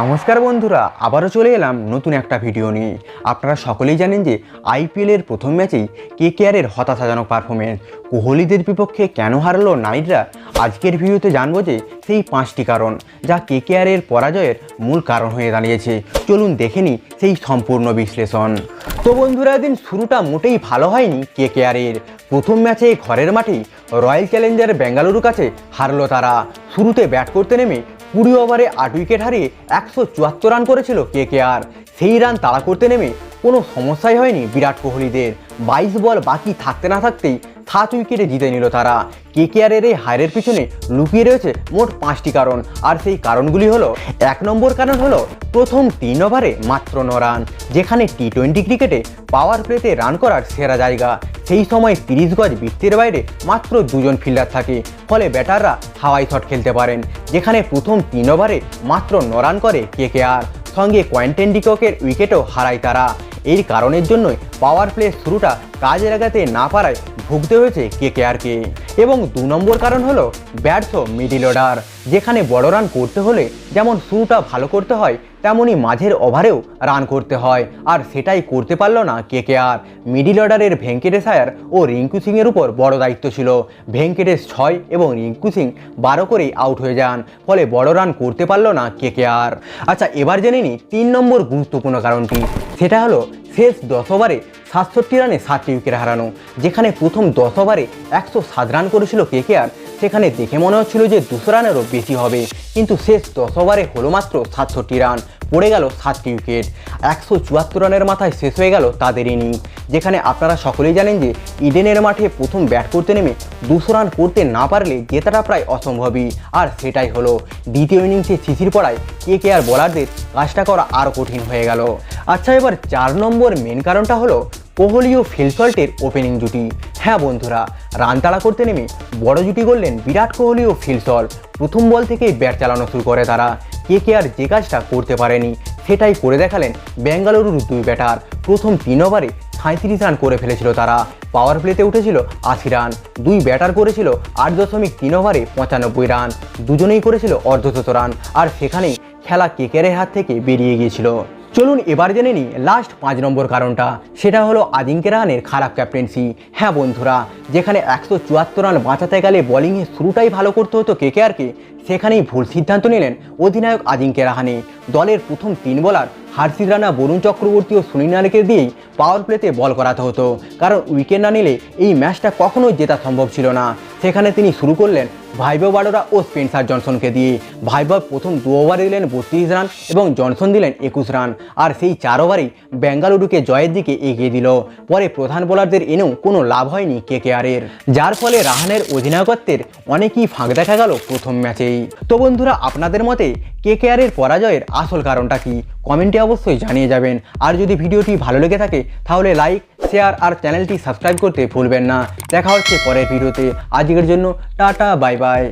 নমস্কার বন্ধুরা, আবারও চলে এলাম নতুন একটা ভিডিও নিয়ে। আপনারা সকলেই জানেন যে আইপিএলের প্রথম ম্যাচেই কে কেয়ারের হতাশাজনক পারফরমেন্স কোহলিদের বিপক্ষে কেন হারলো নাইটরা, আজকের ভিডিওতে জানব যে সেই পাঁচটি কারণ যা কে কেয়ারের পরাজয়ের মূল কারণ হয়ে দাঁড়িয়েছে। চলুন দেখে নিই সেই সম্পূর্ণ বিশ্লেষণ। তো বন্ধুরা দিন শুরুটা মোটেই ভালো হয়নি কে কেয়ারের প্রথম ম্যাচে ঘরের মাঠেই রয়্যাল চ্যালেঞ্জার বেঙ্গালুরুর কাছে হারলো তারা। শুরুতে ব্যাট করতে নেমে কুড়ি ওভারে আট উইকেট হারিয়ে একশো চুয়াত্তর রান করেছিল কে কে আর সেই রান তাড়া করতে নেমে কোনো সমস্যাই হয়নি বিরাট কোহলিদের। বাইশ বল বাকি থাকতে না থাকতেই সাত উইকেটে জিতে নিল তারা। কে কে আরের এই হারের পিছনে লুকিয়ে রয়েছে মোট পাঁচটি কারণ। আর সেই কারণগুলি হলো, এক নম্বর কারণ হলো প্রথম তিন ওভারে মাত্র ন রান, যেখানে টি টোয়েন্টি ক্রিকেটে পাওয়ার প্লেতে রান করার সেরা জায়গা। সেই সময় তিরিশ গজ বৃত্তির বাইরে মাত্র দুজন ফিল্ডার থাকে। ফলে ব্যাটাররা হাওয়াই শট খেলতে পারেন, যেখানে প্রথম তিন ওভারে মাত্র ন রান করে কে কে আর সঙ্গে কোয়েন্টেন ডিককের উইকেটও হারায় তারা। এই কারণের জন্যই পাওয়ার প্লে শুরুটা কাজে লাগাতে না পারায় ভুগতে হয়েছে কে কে আরকে এবং দু নম্বর কারণ হলো ব্যর্থ মিডিল অর্ডার যেখানে বড় রান করতে হলে যেমন শুরুটা ভালো করতে হয়, তেমনই মাঝের ওভারেও রান করতে হয়। আর সেটাই করতে পারল না কে কে আর মিডিল অর্ডারের ভেঙ্কটেশ আয়ার ও রিঙ্কু সিংয়ের উপর বড় দায়িত্ব ছিল। ভেঙ্কটেশ ছয় এবং রিঙ্কু সিং বারো করেই আউট হয়ে যান, ফলে বড় রান করতে পারল না কে কে আর আচ্ছা এবার জেনে নিই তিন নম্বর গুরুত্বপূর্ণ কারণটি। সেটা হলো শেষ দশ ওভারে সাতষট্টি রানে সাতটি উইকেট হারানো, যেখানে প্রথম দশ ওভারে একশো সাত রান করেছিল কেকেআর সেখানে দেখে মনে হচ্ছিল যে দুশো রানেরও বেশি হবে। কিন্তু শেষ দশ ওভারে হলো মাত্র সাতষট্টি রান। পড়ে গেল সাতটি উইকেট একশো চুয়াত্তর রানের মাথায় শেষ হয়ে গেল তাদের ইনিংস। যেখানে আপনারা সকলেই জানেন যে ইডেনের মাঠে প্রথম ব্যাট করতে নেমে দুশো রান করতে না পারলে জেতাটা প্রায় অসম্ভবই। আর সেটাই হলো, দ্বিতীয় ইনিংসে শিশির পড়ায় কে কে আর বোলারদের কাজটা করা আরও কঠিন হয়ে গেল। আচ্ছা এবার চার নম্বর মেন কারণটা হলো কোহলি ও ফিলসল্টের ওপেনিং জুটি। হ্যাঁ বন্ধুরা, রান তাড়া করতে নেমে বড় জুটি করলেন বিরাট কোহলি ও ফিলসল্ট প্রথম বল থেকেই ব্যাট চালানো শুরু করে তারা। কে কে আর যে কাজটা করতে পারেনি, সেটাই করে দেখালেন বেঙ্গালুরুর দুই ব্যাটার। প্রথম তিন ওভারে সাঁত্রিশ রান করে ফেলেছিল তারা। পাওয়ার প্লেতে উঠেছিল আশি রান। দুই ব্যাটার করেছিল আট দশমিক তিন ওভারে পঁচানব্বই রান। দুজনেই করেছিল অর্ধশত রান। আর সেখানেই খেলা কেকেরের হাত থেকে বেরিয়ে গিয়েছিল। চলুন এবার জেনে নিই লাস্ট পাঁচ নম্বর কারণটা। সেটা হলো আজিঙ্কে রাহানের খারাপ ক্যাপ্টেন্সি হ্যাঁ বন্ধুরা, যেখানে একশো চুয়াত্তর রান বাঁচাতে গেলে বোলিংয়ে শুরুটাই ভালো করতে হতো কে কেআরকে সেখানেই ভুল সিদ্ধান্ত নিলেন অধিনায়ক আজিঙ্কে রাহানে। দলের প্রথম তিন বলার হার্ষিদ রানা, বরুণ চক্রবর্তী ও সুনীল নারিকে দিয়েই পাওয়ার প্লেতে বল করাতে হতো। কারণ উইকেট না নিলে এই ম্যাচটা কখনোই জেতা সম্ভব ছিল না। সেখানে তিনি শুরু করলেন ভাইবব বাডোরা ও স্পেন্সার জনসনকে দিয়ে। ভাইবব প্রথম দু ওভারে দিলেন বত্রিশ রান এবং জনসন দিলেন একুশ রান। আর সেই চার ওভারেই বেঙ্গালুরুকে জয়ের দিকে এগিয়ে দিল। পরে প্রধান বোলারদের এনেও কোনো লাভ হয়নি কে কেআরের যার ফলে রাহানের অধিনায়কত্বের অনেকই ফাঁক দেখা গেল প্রথম ম্যাচেই তো বন্ধুরা, আপনাদের মতে কে কেয়ারের পরাজয়ের আসল কারণটা কি? কমেন্টে অবশ্যই জানিয়ে যাবেন। আর যদি ভিডিওটি ভালো লেগে থাকে, তাহলে লাইক শেয়ার আর চ্যানেলটি সাবস্ক্রাইব করতে ভুলবেন না। দেখা হচ্ছে পরের ভিডিওতে। আজকের জন্য টাটা বাই বাই